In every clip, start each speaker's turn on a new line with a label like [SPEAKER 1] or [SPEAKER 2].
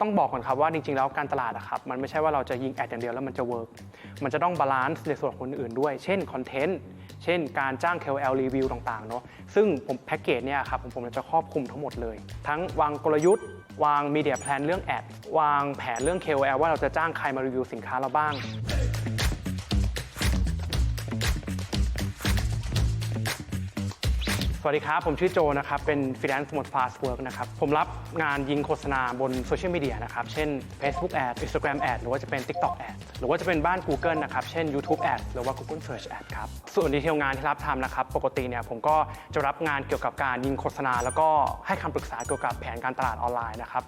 [SPEAKER 1] ต้องบอกก่อนครับว่าจริงๆแล้วการตลาดอะครับมันไม่ใช่ว่าเราจะยิงแอดอย่างเดียวแล้วมันจะเวิร์กมันจะต้องบาลานซ์ในส่วนคนอื่นด้วย เช่นคอนเทนต์เช่นการจ้าง KOL รีวิวต่างๆเนาะซึ่งผมแพ็กเกจเนี่ยครับผมผมจะครอบคลุมทั้งหมดเลย ทั้งวางกลยุทธ์ วางมีเดียแพลนเรื่องแอดวางแผนเรื่อง KOL ว่าเราจะจ้างใครมารีวิวสินค้าเราบ้าง สวัสดีครับ ผมชื่อโจนะครับ เป็น freelance mode fast work นะครับ ผมรับงานยิงโฆษณาบนโซเชียลมีเดียนะครับ เช่น Facebook ad Instagram ad หรือว่าจะเป็น TikTok ad หรือว่าจะเป็นบ้าน Google นะครับ เช่น YouTube ad หรือว่า Google Search ad ครับ ส่วนดีเทลงานที่รับทำนะครับ ปกติเนี่ยผมก็จะรับงานเกี่ยวกับการยิงโฆษณา แล้วก็ให้คำปรึกษาเกี่ยวกับแผนการตลาดออนไลน์นะครับ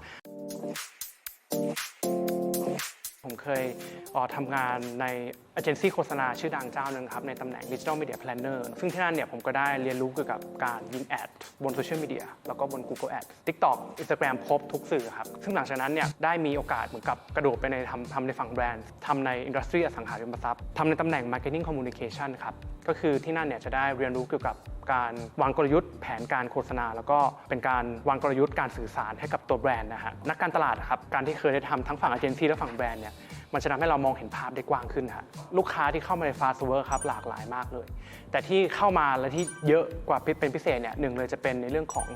[SPEAKER 1] ผมเคยเออทำงานในเอเจนซี่โฆษณาชื่อดังเจ้าหนึ่งครับในตำแหน่ง Digital Media Planner ซึ่งที่นั่นเนี่ยผมก็ได้เรียนรู้เกี่ยวกับการยิงแอดบนโซเชียลมีเดียแล้วก็บน Google Ad TikTok Instagram ครบทุกสื่อครับ ซึ่งหลังจากนั้นเนี่ยได้มีโอกาสเหมือนกับกระโดดไปในทำทำในฝั่งแบรนด์ทำในอินดัสทรีอสังหาริมทรัพย์ทำในตำแหน่ง Marketing Communication ครับ ก็คือที่นั่นเนี่ยจะได้เรียนรู้เกี่ยวกับการวางกลยุทธ์แผนการโฆษณา แล้วก็เป็นการวางกลยุทธ์การสื่อสารให้กับตัวแบรนด์นะฮะนักการตลาดครับการที่เคยได้ทำทั้งฝั่งเอเจนซี่และฝั่งแบรนด์เนี่ย มันจะทำให้เรามองเห็นภาพได้กว้างขึ้นฮะลูกค้าที่เข้ามาในฟาสเวิร์ครับหลากหลายมากเลย แต่ที่เข้ามาและที่เยอะกว่าเป็นพิเศษเนี่ยหนึ่งเลยจะเป็นในเรื่องของ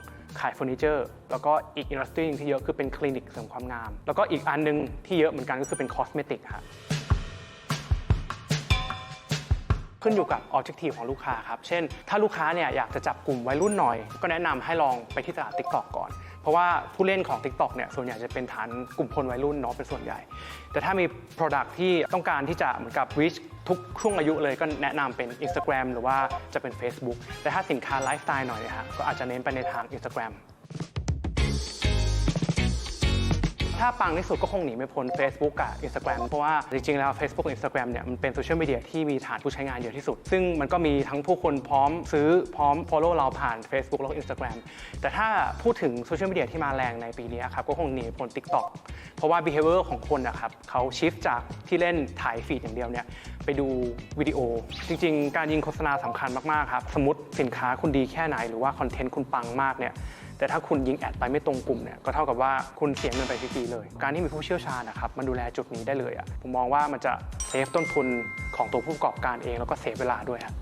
[SPEAKER 1] ขายเฟอร์นิเจอร์แล้วก็อีกอินดัสทรีนึงที่เยอะคือเป็นคลินิกเสริมความงาม แล้วก็อีกอันหนึงที่เยอะเหมือนกันก็คือเป็นคอสเมติกฮะขึ้นอยู่กับ objective ของลูกค้าครับ เช่น ถ้าลูกค้าเนี่ยอยากจะจับกลุ่มวัยรุ่นหน่อย ก็แนะนำให้ลองไปที่ตลาด TikTok ก่อน ราะว่าผู้เล่นของ TikTok เนี่ยส่วนใหญ่จะเป็นฐานกลุ่มคนวัยรุ่นเนาะเป็นส่วนใหญ่ แต่ถ้ามี Product ที่ต้องการที่จะเหมือนกับ reach ทุกช่วงอายุเลยก็แนะนำเป็น Instagram หรือว่าจะเป็น Facebook แต่ถ้าสินค้าไลฟ์สไตล์หน่อยเนี่ยฮะก็อาจจะเน้นไปในทาง Instagram ถ้าปังที่สุดก็คงหนีไม่พ้น Facebook กับ Instagram เพราะว่าจริงๆ แล้ว Facebook กับ Instagram เนี่ยมันเป็นโซเชียลมีเดียที่มีฐานผู้ใช้งานเยอะที่สุด ซึ่งมันก็มีทั้งผู้คนพร้อมซื้อพร้อม follow เราผ่าน Facebook แล้วก็ Instagram แต่ถ้าพูดถึงโซเชียลมีเดียที่มาแรงในปีนี้ครับก็คงหนีไม่พ้น TikTok เพราะว่า behavior ของคนนะครับเขาชิฟจากที่เล่นถ่ายฟีดอย่างเดียวเนี่ยไปดูวิดีโอ จริง ๆ การยิงโฆษณาสำคัญมากๆครับสมมติสินค้าคุณดีแค่ไหนหรือว่าคอนเทนต์คุณปังมากเนี่ย แต่ถ้าคุณยิงแอดไปไม่ตรงกลุ่มเนี่ยก็เท่ากับว่าคุณเสียเงินไปฟรีๆเลย การที่มีผู้เชี่ยวชาญนะครับมันดูแลจุดนี้ได้เลยอะผมมองว่ามันจะเซฟต้นทุนของตัวผู้ประกอบการเองแล้วก็เซฟเวลาด้วยครับ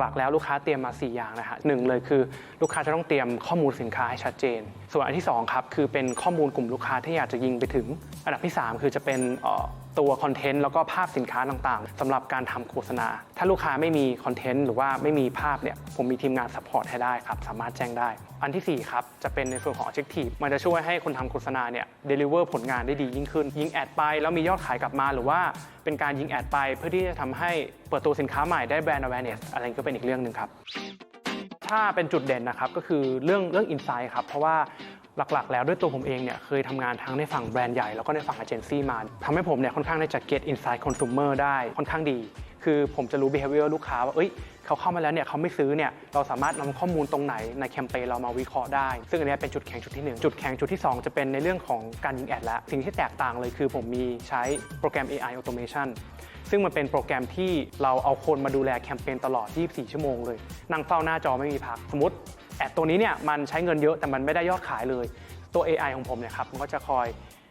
[SPEAKER 1] หลักๆแล้วลูกค้าเตรียมมา 4 อย่างนะฮะหนึ่งเลยคือลูกค้าจะต้องเตรียมข้อมูลสินค้าให้ชัดเจน ส่วนอันที่ 2 ครับ คือเป็นข้อมูลกลุ่มลูกค้าที่อยากจะยิงไปถึง อันดับที่ 3 คือจะเป็น ตัวคอนเทนต์แล้วก็ภาพสินค้าต่างๆสำหรับการทำโฆษณา ถ้าลูกค้าไม่มีคอนเทนต์หรือว่าไม่มีภาพเนี่ยผมมีทีมงานซัพพอร์ตให้ได้ครับ สามารถแจ้งได้ อันทีสี่4 ครับ จะเป็นในส่วนของ Objective มันจะช่วยให้คนทำโฆษณาเนี่ย deliver ผลงานได้ดียิ่งขึ้น ยิงแอดไป แล้วมียอดขายกลับมาหรือว่าเป็นการยิงแอดไป เพื่อที่จะทำให้เปิดตัวสินค้าใหม่ได้แบรนด์ awareness อะไรก็เป็นอีกเรื่องหนึ่งครับถ้าเป็นจุดเด่นนะครับก็คือเรื่องเรื่องอินไซต์ครับเพราะว่า หลักๆ แล้วด้วยตัวผมเองเนี่ยเคยทำงานทั้งในฝั่งแบรนด์ใหญ่แล้วก็ในฝั่งเอเจนซี่มาทำให้ผมเนี่ยค่อนข้างได้จะ get insight consumer ได้ค่อนข้างดี คือผมจะรู้ behavior ลูกค้าว่าเอ้ยเขาเข้ามาแล้วเนี่ยเขาไม่ซื้อเนี่ยเราสามารถนำข้อมูลตรงไหนในแคมเปญเรามาวิเคราะห์ได้ ซึ่งอันนี้เป็นจุดแข็งจุดที่หนึ่งจุดแข็งจุดที่สองจะเป็นในเรื่องของการยิงแอดแล้วสิ่งที่แตกต่างเลยคือผมมีใช้โปรแกรม AI automation ซึ่งมันเป็นโปรแกรมที่เราเอาคนมาดูแลแคมเปญตลอด 24 ชั่วโมงเลย นั่งเฝ้าหน้าจอไม่มีพัก สมมติ แอดตัวนี้เนี่ยมันใช้เงินเยอะแต่มันไม่ได้ยอดขายเลย ตัว AI ของผมเนี่ยครับมันก็จะคอย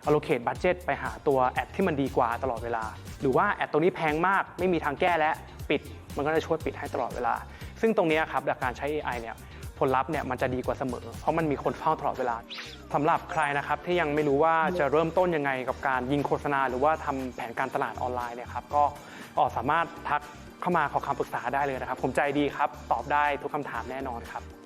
[SPEAKER 1] allocate budget ไปหาตัวแอดที่มันดีกว่าตลอดเวลา หรือว่าแอดตัวนี้แพงมากไม่มีทางแก้และปิด มันก็จะช่วยปิดให้ตลอดเวลา ซึ่งตรงนี้ครับจากการใช้ AI เนี่ยผลลัพธ์เนี่ยมันจะดีกว่าเสมอ เพราะมันมีคนเฝ้าตลอดเวลาสำหรับใครนะครับที่ยังไม่รู้ว่าจะเริ่มต้นยังไงกับการยิงโฆษณา หรือว่าทำแผนการตลาดออนไลน์เนี่ยครับก็ก็สามารถทักเข้ามาขอคำปรึกษาได้เลยนะครับ ผมใจดีครับ ตอบได้ทุกคำถามแน่นอนครับ